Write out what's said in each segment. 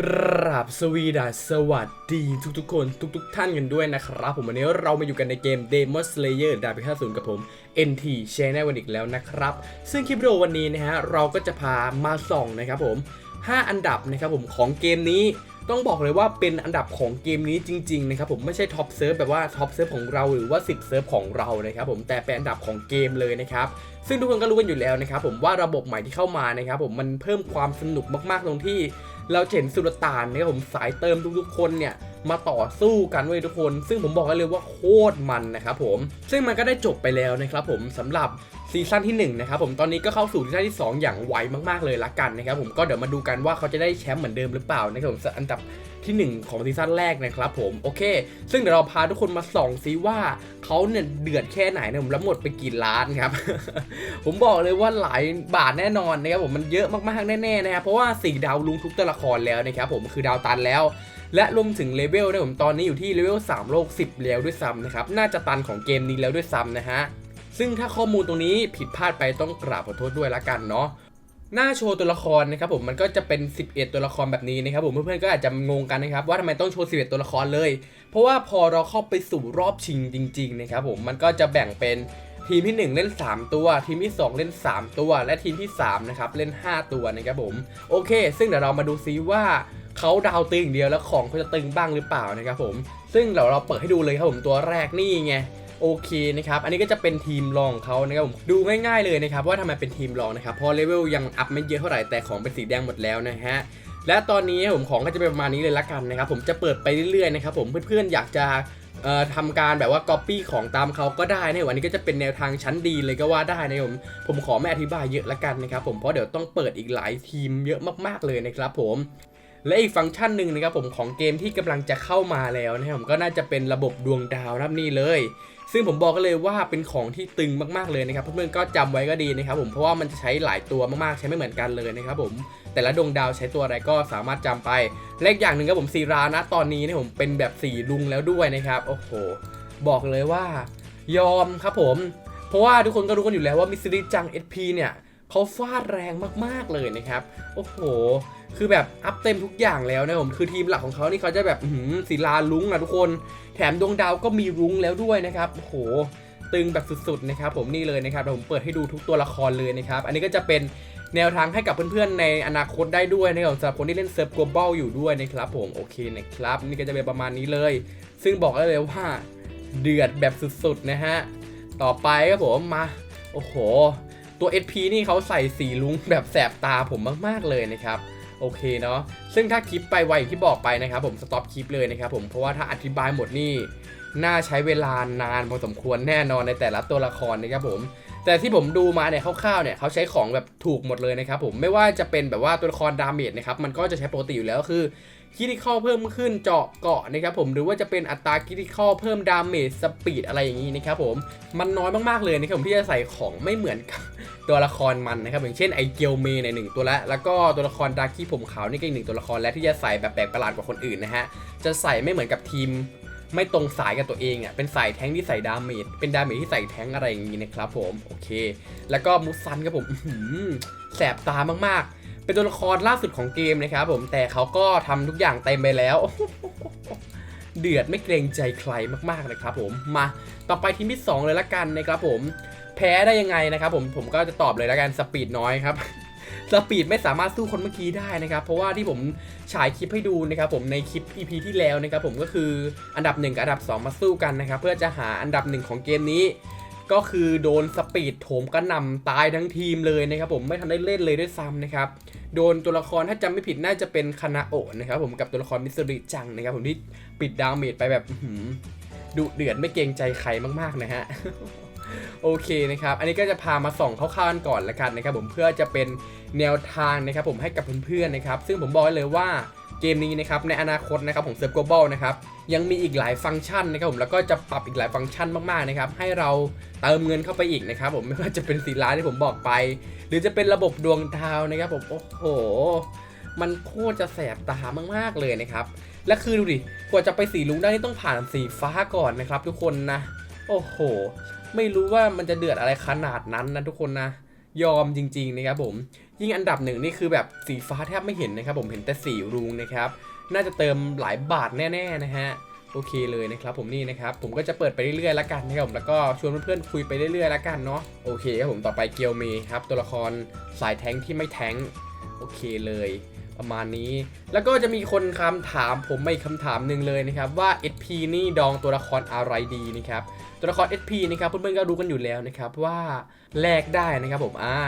กราบสวีดัสสวัสดีทุกๆ คนทุก ๆ ท่านกันด้วยนะครับ ผมวันนี้เรามาอยู่กันในเกม Demon Slayer ดาบพิฆาตศูนย์กับผม NT Channel วันอีกแล้วนะครับ ซึ่งคลิปวิดีโอวันนี้นะฮะ เราก็จะพามาส่องนะครับผม 5 อันดับนะครับผมของเกมนี้ต้องบอกเลยว่าเป็นอันดับของเกมนี้จริงๆนะครับผมไม่ใช่ท็อปเซิร์ฟแบบว่าท็อปเซิร์ฟของเราหรือว่า10เซิร์ฟของเรานะครับผมแต่เป็นอันดับของเกมเลยนะครับซึ่งทุกคนก็รู้กันอยู่แล้วนะครับผมว่าระบบใหม่ที่เข้ามานะครับผมมันเพิ่มความสนุกมากๆตรงที่ เราเห็นสุลต่านเนี่ยผมสายเติมทุกๆคนเนี่ยมาต่อสู้กันเว้ยทุกคน ซึ่งผมบอกกันเลยว่าโคตรมันนะครับผม ซึ่งมันก็ได้จบไปแล้วนะครับผมสำหรับ ซีซั่นที่1นะครับผมตอนนี้ก็เข้าสู่ซีซั่นที่ 2 อย่างไวมากๆเลยละกันนะครับผมก็เดี๋ยวมาดูกันว่าเขาจะได้แชมป์เหมือนเดิมหรือเปล่านะครับผมอันดับที่ 1 ของซีซั่นแรกนะครับผมโอเค ซึ่งเดี๋ยวเราพาทุกคนมาส่องซิว่าเขาเนี่ยเดือดแค่ไหนนะผมแล้วหมดไปกี่ล้านครับ ผมบอกเลยว่าหลายบาทแน่นอนนะครับผมมันเยอะมากๆแน่ๆนะครับเพราะว่าสี่ดาวลุงทุกตัวละครแล้วนะครับผมคือดาวตันแล้ว และรวมถึงเลเวลนะผมตอนนี้อยู่ที่เลเวล3โลก 10 แล้วด้วยซ้ำนะครับน่าจะตันของเกมนี้แล้วด้วยซ้ำนะฮะ ซึ่งถ้าข้อมูลตรงนี้ผิดพลาดไปต้องกราบขอโทษด้วยละกันเนาะหน้าโชว์ตัวละครนะครับผมมันก็จะเป็น 11 ตัวละครแบบนี้นะครับผมเพื่อนๆก็อาจจะงงกันนะครับว่าทำไมต้องโชว์ 11 ตัวละครเลย เพราะว่าพอเราเข้าไปสู่รอบชิงจริงๆนะครับผมมันก็จะแบ่งเป็นทีมที่ 1 เล่น 3 ตัว ทีมที่ 2 เล่น 3 ตัว และทีมที่3นะครับเล่น 5 ตัวนะครับผมโอเค ซึ่งเดี๋ยวเรามาดูซิว่าเขาดาวตึงอย่างเดียวแล้วของเขาจะตึงบ้างหรือเปล่านะครับผมซึ่งเดี๋ยวเราเปิดให้ดูเลยครับผมตัวแรกนี่ไง โอเคนะครับ อันนี้ก็จะเป็นทีมรองเขานะครับผมดูง่ายๆเลยนะครับว่าทำไมเป็นทีมรองนะครับเพราะเลเวลยังอัพไม่เยอะเท่าไหร่แต่ของเป็นสีแดงหมดแล้วนะฮะและตอนนี้ผมของก็จะเป็นประมาณนี้เลยละกันนะครับผมจะเปิดไปเรื่อยๆนะครับผมเพื่อนๆอยากจะทำการแบบว่า Copy ของตามเขาก็ได้นะวันนี้ก็จะเป็นแนวทางชั้นดีเลยก็ว่าได้นะผมผมขอไม่อธิบายเยอะละกันนะครับผมเพราะเดี๋ยวต้องเปิดอีกหลายทีมเยอะมากๆเลยนะครับผม และอีกฟังก์ชันหนึ่งนะครับผมของเกมที่กำลังจะเข้ามาแล้วนะครับผมก็น่าจะเป็นระบบดวงดาวนะครับนี่เลย ซึ่งผมบอกกันเลยว่าเป็นของที่ตึงมากๆเลยนะครับเพื่อนๆก็จำไว้ก็ดีนะครับผมเพราะว่ามันจะใช้หลายตัวมากๆใช้ไม่เหมือนกันเลยนะครับผมแต่ละดวงดาวใช้ตัวอะไรก็สามารถจำไปและอีกอย่างหนึ่งครับผมซีรานะตอนนี้นี่ยผมเป็นแบบสีลุงแล้วด้วยนะครับโอ้โหบอกเลยว่ายอมครับผม เพราะว่าทุกคนก็รู้กันอยู่แล้วว่ามิสซิริจัง SP เนี่ย เขาฟาดแรงมากๆเลยนะครับ โอ้โห คือแบบอัพเต็มทุกอย่างแล้วนะผม คือทีมหลักของเขานี่เขาจะแบบหือศิลาลุ้งอะทุกคน แถมดวงดาวก็มีรุ้งแล้วด้วยนะครับ โอ้โห ตึงแบบสุดๆนะครับ ผมนี่เลยนะครับเดี๋ยวผมเปิดให้ดูทุกตัวละครเลยนะครับ อันนี้ก็จะเป็นแนวทางให้กับเพื่อนๆ ในอนาคตได้ด้วยนะครับสำหรับคนที่เล่นเซิร์ฟ global อยู่ด้วยนะครับผมโอเคนะครับ นี่ก็จะเป็นประมาณนี้เลย ซึ่งบอกได้เลยว่าเดือดแบบสุดๆนะฮะ ต่อไปครับผมมา โอ้โห ตัว SP นี่เขาใส่สีลุงแบบแสบตาผมมากๆเลยนะครับโอเคเนาะซึ่งถ้าคลิปไปไวอย่างที่บอกไปนะครับผมสต็อปคลิปเลยนะครับผมเพราะว่าถ้าอธิบายหมดนี่น่าใช้เวลานานพอสมควรแน่นอนในแต่ละตัวละครนะครับผมแต่ที่ผมดูมาเนี่ยคร่าวๆเนี่ยเขาใช้ของแบบถูกหมดเลยนะครับผมไม่ว่าจะเป็นแบบว่าตัวละครดาเมจนะครับมันก็จะใช้ปกติอยู่แล้วคือ คิดิคอลเพิ่มขึ้นเจาะเกาะนะครับผมหรือว่าจะเป็นอัตราคิดิคอลเพิ่มดาเมจสปีดอะไรอย่างนี้นะครับผมมันน้อยมากๆเลยนะครับผมที่จะใส่ของไม่เหมือนกับตัวละครมันนะครับอย่างเช่นไอเกียวเมในหนึ่งตัวละแล้วก็ตัวละครดาร์กี้ผมขาวนี่ก็อีกหนึ่งตัวละครและที่จะใส่แบบแปลกประหลาดกว่าคนอื่นนะฮะจะใส่ไม่เหมือนกับทีมไม่ตรงสายกับตัวเองอะ เป็นสายแท้งที่ใส่ดาเมจ เป็นดาเมจที่ใส่แท้งอะไรอย่างนี้นะครับผม โอเค แล้วก็มุซันครับผมหือแสบตามากๆ เป็นตัวละครล่าสุดของเกมนะครับผมแต่เขาก็ทำทุกอย่างเต็มไปแล้ว เดือดไม่เกรงใจใครมากๆเลยครับผมมาต่อไปทีมที่สองเลยละกันนะครับผมแพ้ได้ยังไงนะครับผมผมก็จะตอบเลยล้วกันสปีดน้อยครับสปีดไม่สามารถสู้คนเมื่อกี้ได้นะครับ เพราะว่าที่ผมฉายคลิปให้ดูนะครับผมในคลิป EP ที่แล้วนะครับผมก็คืออันดับ 1 กับอันดับ 2 มาสู้กันนะครับ เพื่อจะหาอันดับ 1 ของเกมนี้ ก็คือโดนสปีดโถมกระหน่ำตายทั้งทีมเลยนะครับผมไม่ทันได้เล่นเลยด้วยซ้ำนะครับโดนตัวละครถ้าจำไม่ผิดน่าจะเป็นคานาโอะนะครับผมกับตัวละครมิสริจังนะครับผมที่ปิดดาเมจไปแบบดุเดือดไม่เกรงใจใครมากๆนะฮะโอเคนะครับ อันนี้ก็จะพามาส่องคร่าวๆกันก่อนละกันนะครับผมเพื่อจะเป็นแนวทางนะครับผมให้กับเพื่อนๆนะครับ ซึ่งผมบอกเลยว่า เกมนี้นะครับในอนาคตนะครับของเซิร์ฟ global นะครับยังมีอีกหลายฟังก์ชันนะครับผมแล้วก็จะปรับอีกหลายฟังก์ชันมากๆนะครับให้เราเติมเงินเข้าไปอีกนะครับผมไม่ว่าจะเป็นสีล้านที่ผมบอกไป หรือจะเป็นระบบดวงดาวนะครับผมโอ้โห มันโคตรจะแสบตามากๆเลยนะครับและคือดูดิกว่าจะไปสีลุงได้นี่ต้องผ่านสีฟ้าก่อนนะครับ ทุกคนนะ โอ้โห ไม่รู้ว่ามันจะเดือดอะไรขนาดนั้นนะทุกคนนะ ยอมจริงๆนะครับผมยิ่งอันดับหนึ่งนี่คือแบบสีฟ้าแทบไม่เห็นนะครับผมเห็นแต่สีรุ้งนะครับน่าจะเติมหลายบาทแน่ๆนะฮะโอเคเลยนะครับผมนี่นะครับผมก็จะเปิดไปเรื่อยๆแล้วกันนะครับผมแล้วก็ชวนเพื่อนๆคุยไปเรื่อยๆแล้วกันเนาะโอเคครับผมต่อไปเกียวเมครับตัวละครสายแท้งที่ไม่แท้งโอเคเลย ประมาณนี้ แล้วก็จะมีคนคำถามผมไมาอีกคำถามหนึ่งเลยนะครับว่า SP นี่ดองตัวละครอะไรดีนะครับตัวละคร SP นะครับเพื่อนๆก็รู้กันอยู่แล้วนะครับว่าแลกได้นะครับผมอ่า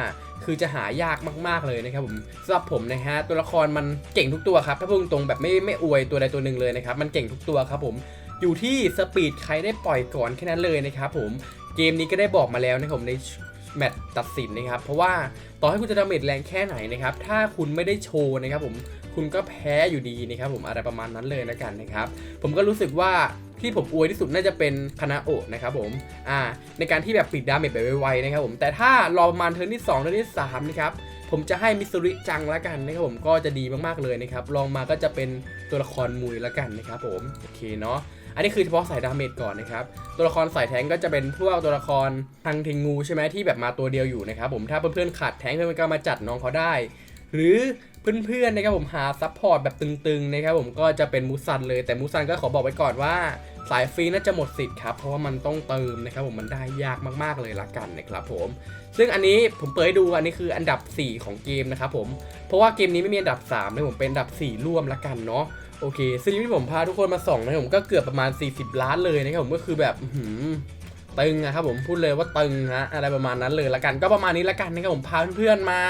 คือจะหายากมากๆเลยนะครับผมสำหรับผมนะฮะตัวละครมันเก่งทุกตัวครับถ้าพูดตรงๆแบบไม่ไม่อวยตัวใดตัวหนึ่งเลยนะครับมันเก่งทุกตัวครับผมอยู่ที่สปีดใครได้ปล่อยก่อนแค่นั้นเลยนะครับผมเกมนี้ก็ได้บอกมาแล้วนะครับผมใน แมตช์ตัดสินนะครับ เพราะว่าต่อให้คุณจะดาเมจแรงแค่ไหนนะครับ ถ้าคุณไม่ได้โชว์นะครับผมคุณก็แพ้อยู่ดีนะครับผมอะไรประมาณนั้นเลยแล้วกันนะครับ ผมก็รู้สึกว่าที่ผมอวยที่สุดน่าจะเป็นคานาโอนะครับผม อ่า ในการที่แบบปิดดาเมจแบบไวๆนะครับผม แต่ถ้ารอประมาณเทิร์นที่2เทิร์นที่3นะครับ ผมจะให้มิสซูริจังละกันนะครับผม ก็จะดีมากๆเลยนะครับ ลองมาก็จะเป็นตัวละครมุยละกันนะครับผม โอเคเนาะ อันนี้คือเฉพาะสายดาเมจก่อนนะครับ ตัวละครสายแทงก็จะเป็นพวกตัวละครทางเทงงูใช่ไหมที่แบบมาตัวเดียวอยู่นะครับผมถ้าเพื่อนๆขาดแทงเพื่อนๆก็มาจัดน้องเขาได้ หรือเพื่อนๆนะครับผมหาซัพพอร์ตแบบตึงๆนะครับผมก็จะเป็นมูซันเลยแต่มูซันก็ขอบอกไว้ก่อนว่า สายฟรีน่าจะหมดสิทธิ์ครับเพราะว่ามันต้องเติมนะครับผมมันได้ยากมากๆเลยละกันนะครับผม ซึ่งอันนี้ผมเปิดให้ดูอันนี้คืออันดับ 4 ของเกมนะครับผมเพราะว่าเกมนี้ไม่มีอันดับ3นะผมเป็นอันดับ 4 ร่วมละกันเนาะ โอเคซึ่งที่ผมพาทุกคนมาส่องนะครับผมก็เกือบประมาณ 40 ล้านเลยนะครับผมก็คือแบบหือตึงนะครับผมพูดเลยว่าตึงฮะอะไรประมาณนั้นเลยละกัน ก็ประมาณนี้ละกันนะครับผมพาเพื่อนๆมา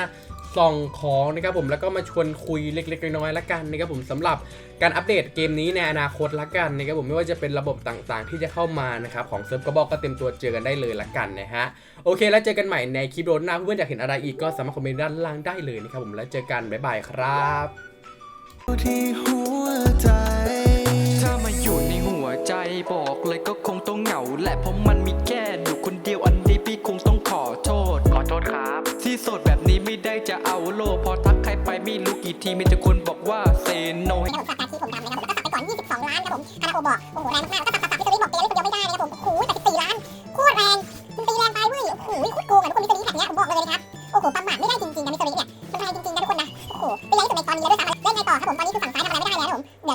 ส่องของนะครับผมแล้วก็มาชวนคุยเล็กๆน้อยๆละกันนะครับผมสำหรับการอัปเดตเกมนี้ในอนาคตละกันนะครับผมไม่ว่าจะเป็นระบบต่างๆ ที่จะเข้ามานะครับของเซิร์ฟก็บอกก็เต็มตัวเจอกันได้เลยละกันนะฮะโอเค แล้วเจอกันใหม่ในคลิปโดนหน้าเพื่อนอยากเห็นอะไรอีกก็สามารถคอมเมนต์ด้านล่างได้เลยนะครับผมแล้วเจอกันบ๊ายบายครับ ที่หัวใจ ถ้ามาอยู่ในหัวใจบอกเลยก็คงต้องเหงาแหละเพราะมันมีแค่อยู่คนเดียวอันนี้พี่คงต้องขอโทษ ขอโทษครับ ที่โสดแบบนี้ไม่ได้จะเอาโลกพอทักใครไปไม่รู้กี่ทีมีแต่คนบอกว่าเซโนให้ผมฝากการที่ผมทำนะครับผมก็ตัดไปก่อน 22 ล้านครับผมคานาโอบอกโอ้โหแรงมากๆ